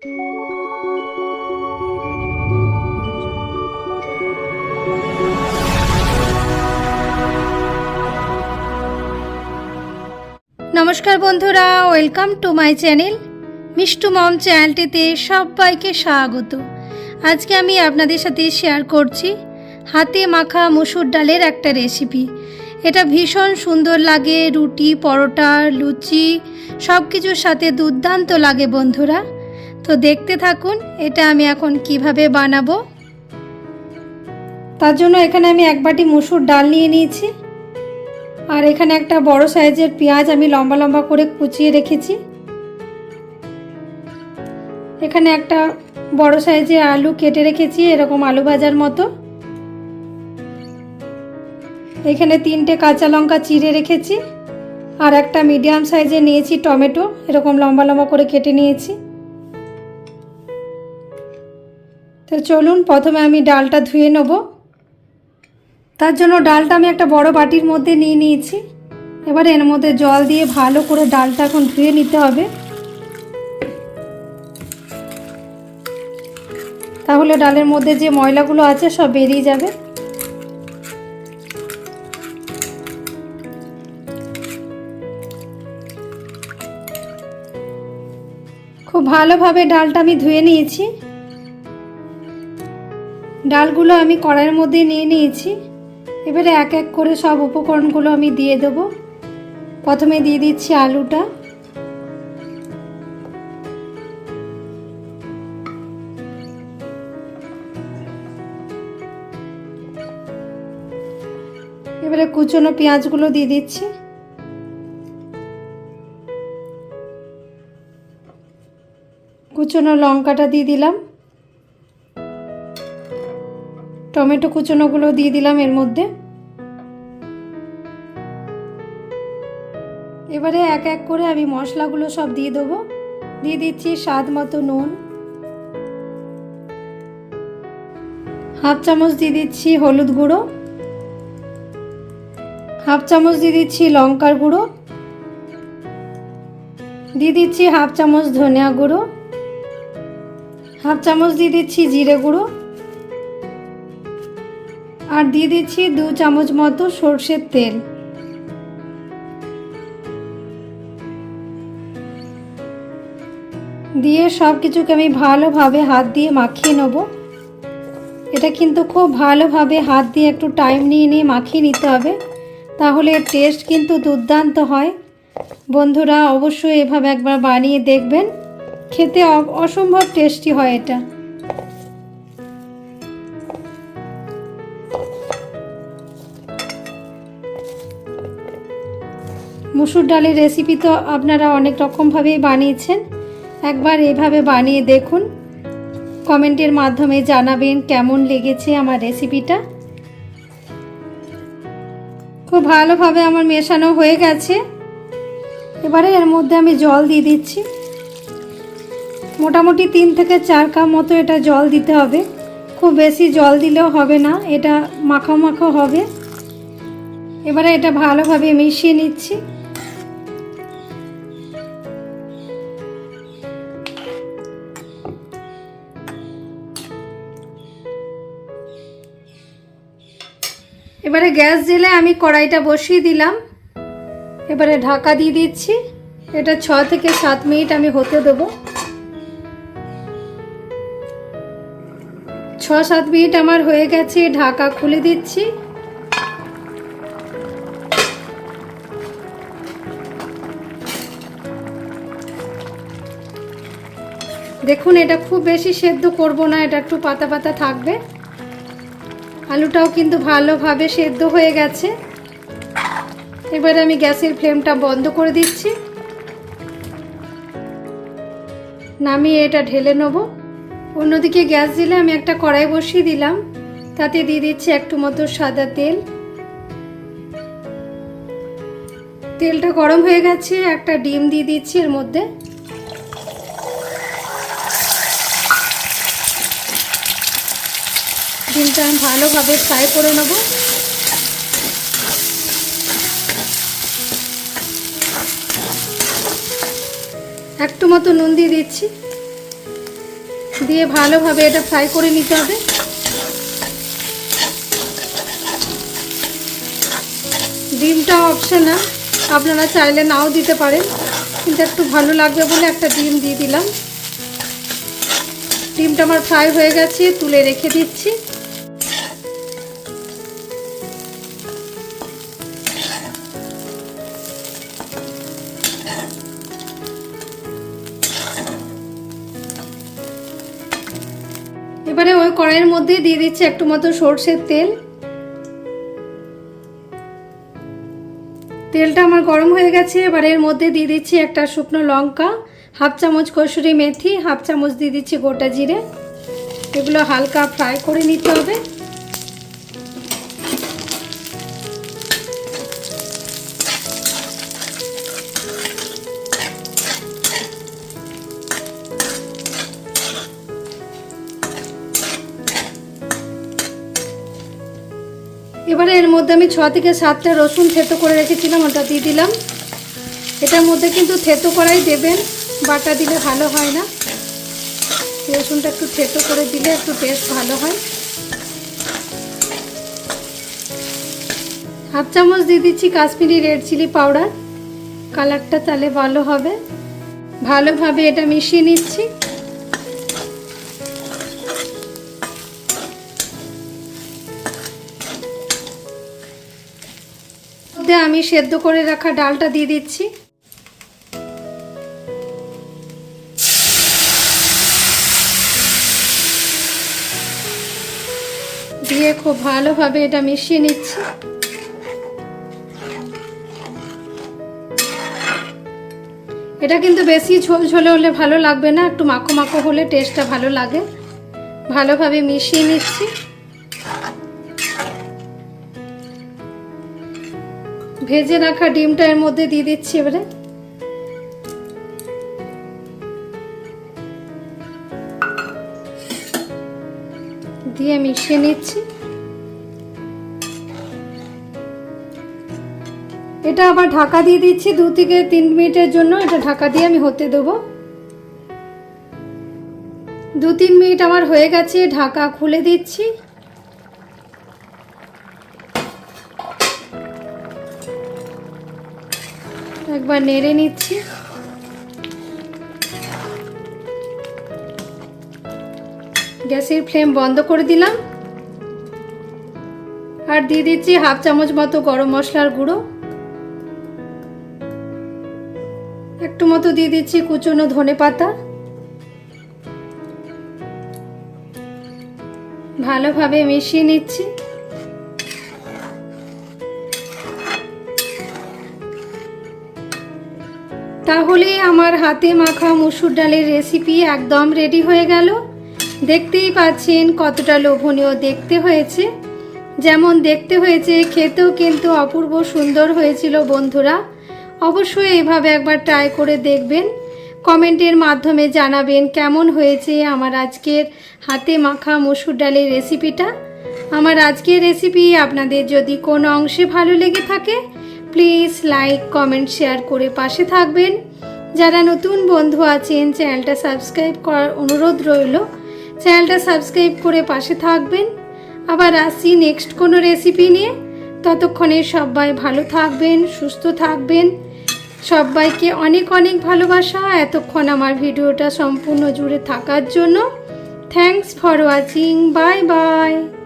নমস্কার বন্ধুরা, welcome to my channel Mishtu mom চ্যানেলটিতে সবাইকে স্বাগত। আজকে আমি আপনাদের সাথে শেয়ার করছি হাতে মাখা মসুর ডালের একটা রেসিপি। এটা ভীষণ সুন্দর লাগে, রুটি, পরোটা, লুচি সব কিছুর সাথে দুর্দান্ত লাগে বন্ধুরা। তো দেখতে থাকুন, এটা আমি এখন কীভাবে বানাবো। তার জন্য এখানে আমি এক বাটি মুসুর ডাল নিয়ে নিয়েছি। আর এখানে একটা বড় সাইজের পেঁয়াজ আমি লম্বা লম্বা করে কুচিয়ে রেখেছি। এখানে একটা বড় সাইজের আলু কেটে রেখেছি, এরকম আলু ভাজার মতো। এখানে তিনটে কাঁচা লঙ্কা চিড়ে রেখেছি। আর একটা মিডিয়াম সাইজে নিয়েছি টমেটো, এরকম লম্বা লম্বা করে কেটে নিয়েছি। তো চলুন, প্রথমে আমি ডালটা ধুয়ে নেব। তার জন্য ডালটা আমি একটা বড় বাটির মধ্যে নিয়ে নিয়েছি। এবার এর মধ্যে জল দিয়ে ভালো করে ডালটা এখন ধুয়ে নিতে হবে। তাহলে ডালের মধ্যে যে ময়লাগুলো আছে সব বেরিয়ে যাবে। খুব ভালোভাবে ডালটা আমি ধুয়ে নিয়েছি। ডালগুলো আমি কড়াইয়ের মধ্যে নিয়ে নিয়েছি। এবারে এক এক করে সব উপকরণগুলো আমি দিয়ে দেবো। প্রথমে দিয়ে দিচ্ছি আলুটা। এবারে কুচনো পেঁয়াজগুলো দিয়ে দিচ্ছি। কুচনো লঙ্কাটা দিয়ে দিলাম। টমেটো কুচনোগুলো দিয়ে দিলাম এর মধ্যে। এবারে এক এক করে আমি মশলাগুলো সব দিয়ে দেবো। দিয়ে দিচ্ছি স্বাদ মতো নুন। হাফ চামচ দিয়ে দিচ্ছি হলুদ গুঁড়ো। হাফ চামচ দিয়ে দিচ্ছি লঙ্কার গুঁড়ো। দিয়ে দিচ্ছি হাফ চামচ ধনিয়া গুঁড়ো। হাফ চামচ দিয়ে দিচ্ছি জিরে গুঁড়ো। আর দিয়ে দিচ্ছি দু চামচ মতো সর্ষের তেল। দিয়ে সব কিছুকে আমি ভালোভাবে হাত দিয়ে মাখিয়ে নেব। এটা কিন্তু খুব ভালোভাবে হাত দিয়ে একটু টাইম নিয়ে নিয়ে মাখিয়ে নিতে হবে। তাহলে টেস্ট কিন্তু দুর্দান্ত হয়। বন্ধুরা, অবশ্যই এভাবে একবার বানিয়ে দেখবেন। খেতে অসম্ভব টেস্টি হয় এটা। মুসুর ডালের রেসিপি তো আপনারা অনেক রকমভাবেই বানিয়েছেন। একবার এভাবে বানিয়ে দেখুন। কমেন্টের মাধ্যমে জানাবেন কেমন লেগেছে আমার রেসিপিটা খুব ভালোভাবে আমার মেশানো হয়ে গেছে। এবারে এর মধ্যে আমি জল দিয়ে দিচ্ছি। মোটামুটি তিন থেকে চার কাপ মতো এটা জল দিতে হবে। খুব বেশি জল দিলেও হবে না, এটা মাখা মাখা হবে। এবারে এটা ভালোভাবে মিশিয়ে নিচ্ছি। এবারে গ্যাস জেলে আমি কড়াইটা বসিয়ে দিলাম। এবারে ঢাকা দিয়ে দিচ্ছি। এটা ছ থেকে সাত মিনিট আমি হতে দেবো। ছ সাত মিনিট আমার হয়ে গেছে, ঢাকা খুলে দিচ্ছি। দেখুন, এটা খুব বেশি সেদ্ধ করব না, এটা একটু পাতা পাতা থাকবে। আলুটাও কিন্তু ভালোভাবে সেদ্ধ হয়ে গেছে। এবারে আমি গ্যাসের ফ্লেমটা বন্ধ করে দিচ্ছি। নামিয়ে এটা ঢেলে নেব। অন্যদিকে গ্যাস দিলে আমি একটা কড়াই বসিয়ে দিলাম। তাতে দিয়ে দিচ্ছি একটু মতো সাদা তেল। তেলটা গরম হয়ে গেছে, একটা ডিম দিয়ে দিচ্ছি এর মধ্যে। ডিমটা আমি ভালোভাবে ফ্রাই করে নেব। একটু মতো নুন দিয়ে দিচ্ছি। দিয়ে ভালোভাবে এটা ফ্রাই করে নিতে হবে। ডিমটা অপশনাল, আপনারা চাইলে নাও দিতে পারেন, কিন্তু একটু ভালো লাগবে বলে একটা ডিম দিয়ে দিলাম। ডিমটা আমার ফ্রাই হয়ে গেছে, তুলে রেখে দিচ্ছি। এবারে ওই কড়াইয়ের মধ্যে দিয়ে দিচ্ছি একটু মতো সর্ষের তেল। তেলটা আমার গরম হয়ে গেছে, এবার এর মধ্যে দিয়ে দিচ্ছি একটা শুকনো লঙ্কা, হাফ চামচ কসুরি মেথি, হাফ চামচ দিয়ে দিচ্ছি গোটা জিরে। এগুলো হালকা ফ্রাই করে নিতে হবে। এবারে এর মধ্যে আমি ছ থেকে সাতটা রসুন থেতো করে রেখেছিলাম, ওটা দিয়ে দিলাম। এটার মধ্যে কিন্তু থেতো করাই দেবেন, বাটা দিলে ভালো হয় না। রসুনটা একটু থেতো করে দিলে একটু টেস্ট ভালো হয়। হাফ চামচ দিয়ে দিচ্ছি কাশ্মীরি রেড চিলি পাউডার। কালারটা তাহলে ভালো হবে। ভালোভাবে এটা মিশিয়ে নিচ্ছি। মধ্যে আমি সেদ্ধ করে রাখা ডালটা দিয়ে দিচ্ছি। দিয়ে খুব ভালোভাবে এটা মিশিয়ে নিচ্ছি। এটা কিন্তু বেশি ঝোল ঝোলে হলে ভালো লাগবে না, একটু মাখো মাখো হলে টেস্টটা ভালো লাগে। ভালোভাবে মিশিয়ে নিচ্ছি। ভেজে রাখা ডিমটা এর মধ্যে দিয়ে দিচ্ছি এবারে। দিয়ে মিশিয়ে নিচ্ছি। এটা আবার ঢাকা দিয়ে দিচ্ছি দু থেকে তিন মিনিটের জন্য। এটা ঢাকা দিয়ে আমি হতে দেবো। দু তিন মিনিট আমার হয়ে গেছে, ঢাকা খুলে দিচ্ছি। একবার নেড়ে নিচ্ছি। গ্যাসের ফ্লেম বন্ধ করে দিলাম। আর দিয়ে দিচ্ছি হাফ চামচ মতো গরম মশলার গুঁড়ো। একটু মতো দিয়ে দিচ্ছি কুচনো ধনে পাতা। ভালোভাবে মিশিয়ে নিচ্ছি। তাহলে আমার হাতে মাখা মুসুর ডালের রেসিপি একদম রেডি হয়ে গেল। দেখতেই পাচ্ছেন কতটা লোভনীয় দেখতে হয়েছে। যেমন দেখতে হয়েছে, খেতেও কিন্তু অপূর্ব সুন্দর হয়েছিল বন্ধুরা। অবশ্যই এভাবে একবার ট্রাই করে দেখবেন। কমেন্টের মাধ্যমে জানাবেন কেমন হয়েছে আমার আজকের হাতে মাখা মসুর ডালের রেসিপিটা আমার আজকের রেসিপি আপনাদের যদি কোনো অংশে ভালো লেগে থাকে প্লিজ লাইক, কমেন্ট, শেয়ার করে পাশে থাকবেন। যারা নতুন বন্ধু আছেন, চ্যানেলটা সাবস্ক্রাইব করার অনুরোধ রইল। চ্যানেলটা সাবস্ক্রাইব করে পাশে থাকবেন। আবার আসি নেক্সট কোনো রেসিপি নিয়ে। ততক্ষণে সবাই ভালো থাকবেন, সুস্থ থাকবেন। সবাইকে অনেক অনেক ভালোবাসা। এতক্ষণ আমার ভিডিওটা সম্পূর্ণ জুড়ে থাকার জন্য। Thanks for watching bye bye